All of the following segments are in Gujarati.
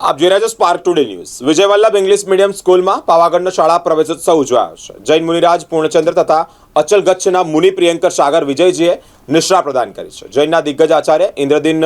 આપ જોઈ રહ્યા છો spark today news Vijay Vallabh English medium સ્કૂલમાં પાવાગઢનો શાળા પ્રવેશોત્સવ ઉજવાયો છે. જૈન મુનિરાજ પૂર્ણચંદ્ર તથા અચલ ગચ્છના મુનિ પ્રિયંકર સાગર વિજયજીએ નિશ્રા પ્રદાન કરી છે. જૈનના દિગ્ગજ આચાર્ય ઇન્દ્રદીન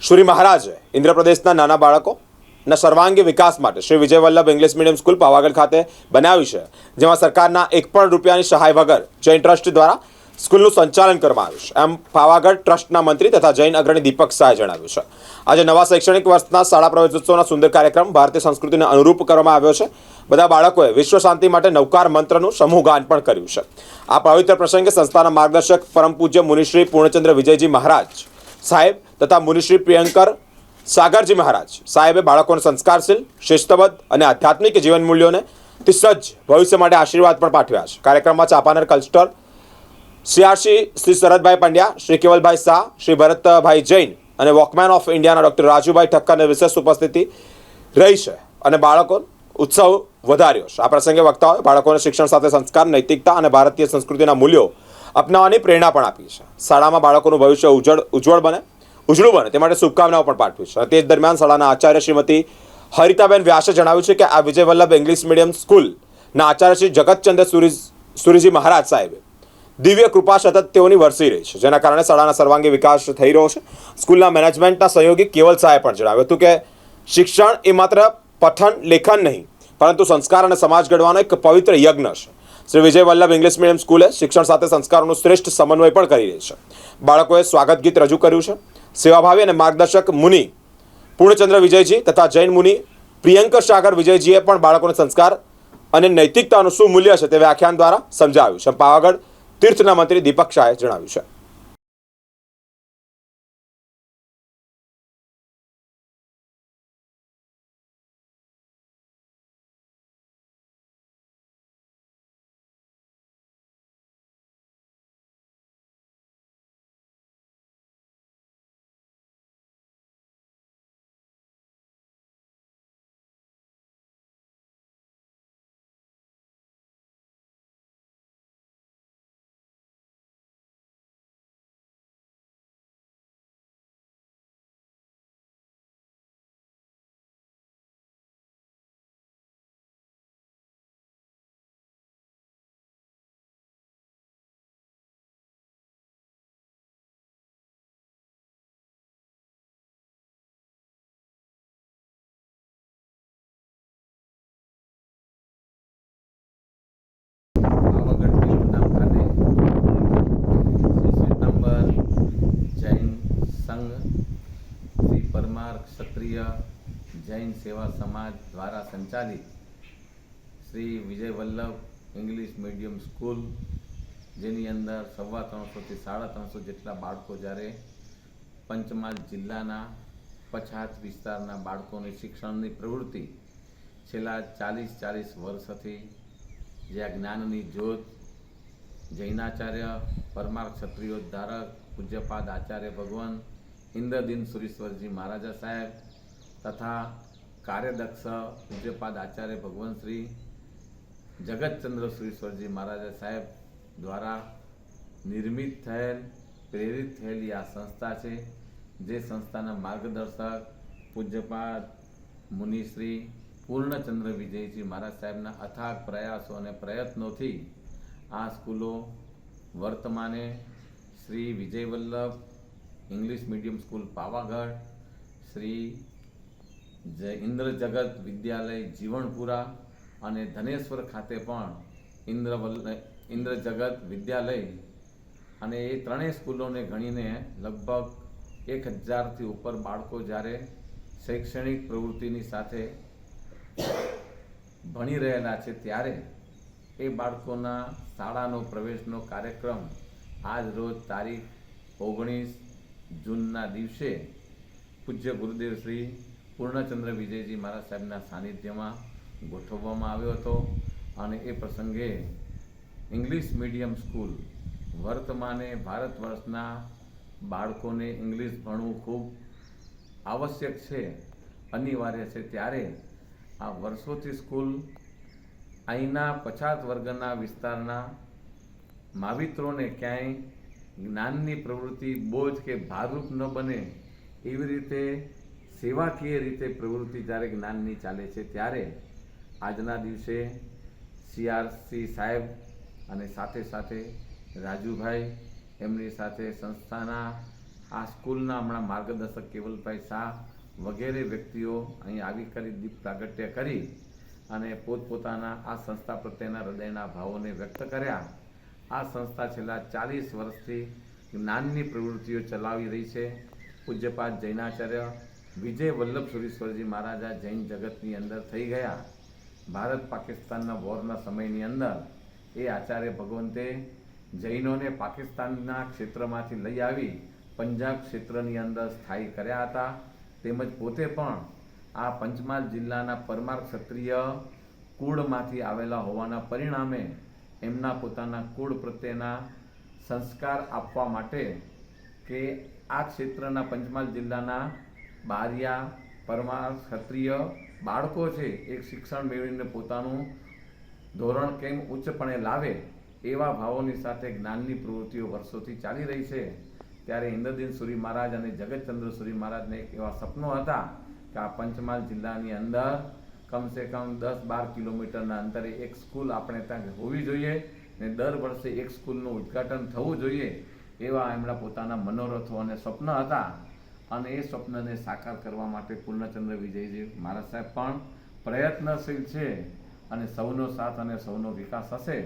શુરી મહારાજે ઇન્દ્રપ્રદેશના નાના બાળકોના સર્વાંગી વિકાસ માટે Shri Vijay Vallabh English medium school Pavagadh ખાતે બનાવી છે, જેમાં સરકારના એક પણ રૂપિયાની સહાય વગર જૈન ટ્રસ્ટ દ્વારા સ્કૂલનું સંચાલન કરવામાં આવ્યું છે. એમ પાવાગઢ ટ્રસ્ટના મંત્રી તથા જૈન અગ્રણી દીપક શાહે જણાવ્યું છે. આજે નવા શૈક્ષણિક વર્ષના શાળા પ્રવેશોત્સવના સુંદર કાર્યક્રમ ભારતીય સંસ્કૃતિને અનુરૂપ કરવામાં આવ્યો છે. બધા બાળકોએ વિશ્વ શાંતિ માટે નવકાર મંત્રનું સમૂહ ગાન પણ કર્યું છે. આ પવિત્ર પ્રસંગે સંસ્થાના માર્ગદર્શક પરમ પૂજ્ય મુનિશ્રી પૂર્ણચંદ્ર વિજયજી મહારાજ સાહેબ તથા મુનિશ્રી પ્રિયંકર સાગરજી મહારાજ સાહેબે બાળકોને સંસ્કારશીલ, શિસ્તબદ્ધ અને આધ્યાત્મિક જીવન મૂલ્યોને સજ્જ ભવિષ્ય માટે આશીર્વાદ પણ પાઠવ્યા છે. કાર્યક્રમમાં ચાપાનર કલ્ચર સીઆરસી શ્રી શરદભાઈ પંડ્યા, શ્રી કેવલભાઈ શાહ, શ્રી ભરતભાઈ જૈન અને વોકમેન ઓફ ઇન્ડિયાના ડૉક્ટર રાજુભાઈ ઠક્કરની વિશેષ ઉપસ્થિતિ રહી છે અને બાળકો ઉત્સવ વધાર્યો છે. આ પ્રસંગે વક્તાઓએ બાળકોને શિક્ષણ સાથે સંસ્કાર, નૈતિકતા અને ભારતીય સંસ્કૃતિના મૂલ્યો અપનાવવાની પ્રેરણા પણ આપી છે. શાળામાં બાળકોનું ભવિષ્ય ઉજ્જળ ઉજ્જવળ બને, ઉજળું બને, તે માટે શુભકામનાઓ પણ પાઠવી છે. તે જ દરમિયાન શાળાના આચાર્ય શ્રીમતી હરિતાબેન વ્યાસે જણાવ્યું છે કે આ વિજય વલ્લભ ઇંગ્લિશ મીડિયમ સ્કૂલના આચાર્ય શ્રી જગતચંદ્ર સુરી સુરીજી મહારાજ સાહેબે દિવ્ય કૃપા સતત તેઓની વરસી રહી છે, જેના કારણે શાળાના સર્વાંગી વિકાસ થઈ રહ્યો છે. સ્કૂલના મેનેજમેન્ટના સહયોગી કેવલ શાહે પણ જણાવ્યું હતું કે, શિક્ષણ એ માત્ર પઠન, લેખન નહીં, પરંતુ સંસ્કાર અને સમાજ ઘડવાનો એક પવિત્ર યજ્ઞ છે. શ્રી વિજય વલ્લભ ઇંગ્લિશ મીડિયમ સ્કૂલે શિક્ષણ સાથે સંસ્કારોનું શ્રેષ્ઠ સમન્વય પણ કરી રહી છે. બાળકોએ સ્વાગત ગીત રજૂ કર્યું છે. સેવાભાવી અને માર્ગદર્શક મુનિ પૂર્ણચંદ્ર વિજયજી તથા જૈન મુનિ પ્રિયંકર સાગર વિજયજીએ પણ બાળકોને સંસ્કાર અને નૈતિકતાનું શું મૂલ્ય છે તે વ્યાખ્યાન દ્વારા સમજાવ્યું છે. પાવાગઢ તીર્થના મંત્રી દીપક શાહે જણાવ્યું છે. પાવાગઢ તીર્થ ખાતે શ્વેતાંબર જૈન સંઘ શ્રી પરમાર ક્ષત્રિય જૈન સેવા સમાજ દ્વારા સંચાલિત Shri Vijay Vallabh English medium school જેની અંદર સવા ત્રણસોથી સાડા ત્રણસો જેટલા બાળકો જ્યારે પંચમહાલ જિલ્લાના પછાત વિસ્તારના બાળકોની શિક્ષણની પ્રવૃત્તિ છેલ્લા ચાલીસ ચાલીસ વર્ષથી જે આ જ્ઞાનની જ્યોત જૈનાચાર્ય પરમાર ક્ષત્રિયો ધારક પૂજ્યપાદ આચાર્ય ભગવાન ઇન્દ્રદીન સુરેશ્વરજી મહારાજા સાહેબ તથા કાર્યદક્ષ પૂજ્યપાદ આચાર્ય ભગવાન શ્રી જગતચંદ્ર સુરેશ્વરજી મહારાજા સાહેબ દ્વારા નિર્મિત થયેલ, પ્રેરિત થયેલી આ સંસ્થા છે. જે સંસ્થાના માર્ગદર્શક પૂજ્યપાદ મુનિશ્રી પૂર્ણચંદ્ર વિજયજી મહારાજ સાહેબના અથાગ પ્રયાસો અને પ્રયત્નોથી આ સ્કૂલો વર્તમાને Shri Vijay Vallabh English medium school Pavagadh, Shri Indra Jagat Vidyalaya Jivanpura અને ધનેશ્વર ખાતે પણ ઇન્દ્ર ઇન્દ્રજગત ઇન્દ્ર જગત વિદ્યાલય અને એ ત્રણેય સ્કૂલોને ગણીને લગભગ એક હજારથી ઉપર બાળકો જ્યારે શૈક્ષણિક પ્રવૃત્તિની સાથે ભણી રહેલા છે ત્યારે એ બાળકોના શાળાનો પ્રવેશનો કાર્યક્રમ આજ રોજ તારીખ ઓગણીસ જૂનના દિવસે પૂજ્ય ગુરુદેવ શ્રી પૂર્ણચંદ્ર વિજયજી મહારાજ સાહેબના સાનિધ્યમાં ગોઠવવામાં આવ્યો હતો અને એ પ્રસંગે ઇંગ્લિશ મીડિયમ સ્કૂલ વર્તમાને ભારત વર્ષના બાળકોને ઇંગ્લિશ ભણવું ખૂબ આવશ્યક છે, અનિવાર્ય છે ત્યારે આ વર્ષોથી સ્કૂલ અહીંના પછાત વર્ગના વિસ્તારના માવિત્રોને ક્યાંય જ્ઞાનની પ્રવૃત્તિ, બોજ કે ભારરૂપ ન બને એવી રીતે, સેવાકીય રીતે પ્રવૃત્તિ જ્યારે જ્ઞાનની ચાલે છે, ત્યારે આજના દિવસે સીઆરસી સાહેબ અને સાથે સાથે રાજુભાઈ, એમની સાથે સંસ્થાના, આ સ્કૂલના હમણાં માર્ગદર્શક કેવલભાઈ શાહ વગેરે વ્યક્તિઓ અહીં આવી કરી દીપ પ્રાગટ્ય કરી અને પોતપોતાના આ સંસ્થા પ્રત્યેના હૃદયના ભાવોને વ્યક્ત કર્યા. આ સંસ્થા છેલ્લા ચાલીસ વર્ષથી જ્ઞાનની પ્રવૃત્તિઓ ચલાવી રહી છે. પૂજ્યપાદ જૈનાચાર્ય વિજય વલ્લભ સુરેશ્વરજી મહારાજા જૈન જગતની અંદર થઈ ગયા. ભારત પાકિસ્તાનના વોરના સમયની અંદર એ આચાર્ય ભગવંતે જૈનોને પાકિસ્તાનના ક્ષેત્રમાંથી લઈ આવી પંજાબ ક્ષેત્રની અંદર સ્થાયી કર્યા હતા. તેમજ પોતે પણ આ પંચમહાલ જિલ્લાના પરમાર ક્ષત્રિય કુળમાંથી આવેલા હોવાના પરિણામે એમના પોતાના કુળ પ્રત્યેના સંસ્કાર આપવા માટે કે આ ક્ષેત્રના પંચમહાલ જિલ્લાના બારિયા પરમાર ક્ષત્રિય બાળકો છે, એક શિક્ષણ મેળવીને પોતાનું ધોરણ કેમ ઉચ્ચપણે લાવે એવા ભાવોની સાથે જ્ઞાનની પ્રવૃત્તિઓ વર્ષોથી ચાલી રહી છે. ત્યારે ઇન્દ્રદીન સૂરી મહારાજ અને જગતચંદ્ર સૂરી મહારાજને એક એવા સપનો હતા કે આ પંચમહાલ જિલ્લાની અંદર કમસે કમ દસ બાર કિલોમીટરના અંતરે એક સ્કૂલ આપણે ત્યાં હોવી જોઈએ ને દર વર્ષે એક સ્કૂલનું ઉદ્ઘાટન થવું જોઈએ એવા એમના પોતાના મનોરથો અને સ્વપ્ન હતા. અને એ સ્વપ્નને સાકાર કરવા માટે પૂર્ણચંદ્ર વિજયજી મહારાજ સાહેબ પણ પ્રયત્નશીલ છે અને સૌનો સાથ અને સૌનો વિકાસ હશે.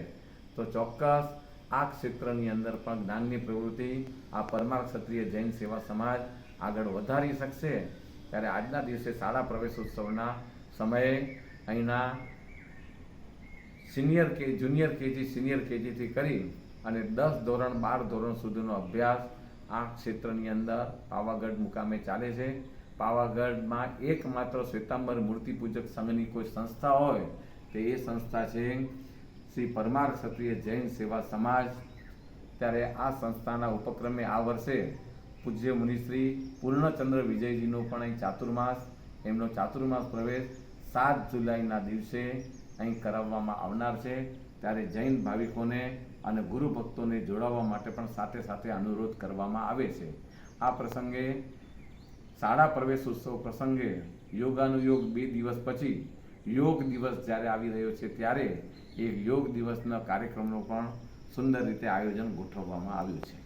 તો ચોક્કસ આ ક્ષેત્રની અંદર પણ જ્ઞાનની પ્રવૃત્તિ, આ પરમાર ક્ષત્રિય જૈન સેવા સમાજ આગળ વધારી શકશે, ત્યારે આજના દિવસે શાળા પ્રવેશ ઉત્સવના સમયે અહીંના સિનિયર કે, જુનિયર કેજી, સિનિયર કેજીથી કરી અને દસ ધોરણ, બાર ધોરણ સુધીનો અભ્યાસ આ ક્ષેત્રની અંદર પાવાગઢ મુકામે ચાલે છે. પાવાગઢમાં એકમાત્ર શ્વેતાંબર મૂર્તિ પૂજક સંઘની કોઈ સંસ્થા હોય, તો એ સંસ્થા છે શ્રી પરમાર ક્ષત્રિય જૈન સેવા સમાજ ત્યારે આ સંસ્થાના ઉપક્રમે આ વર્ષે પૂજ્ય મુનિશ્રી પૂર્ણચંદ્ર વિજયજીનો પણ અહીં ચાતુર્માસ, એમનો ચાતુર્માસ પ્રવેશ સાત જુલાઈના દિવસે અહીં કરાવવામાં આવનાર છે. ત્યારે જૈન ભાવિકોને અને ગુરુ ભક્તોને જોડાવા માટે પણ સાથે સાથે અનુરોધ કરવામાં આવે છે. આ પ્રસંગે શાળા પ્રવેશ ઉત્સવ પ્રસંગે યોગાનુયોગ બે દિવસ પછી યોગ દિવસ જ્યારે આવી રહ્યો છે ત્યારે એક યોગ દિવસના કાર્યક્રમનું પણ સુંદર રીતે આયોજન ગોઠવવામાં આવ્યું છે.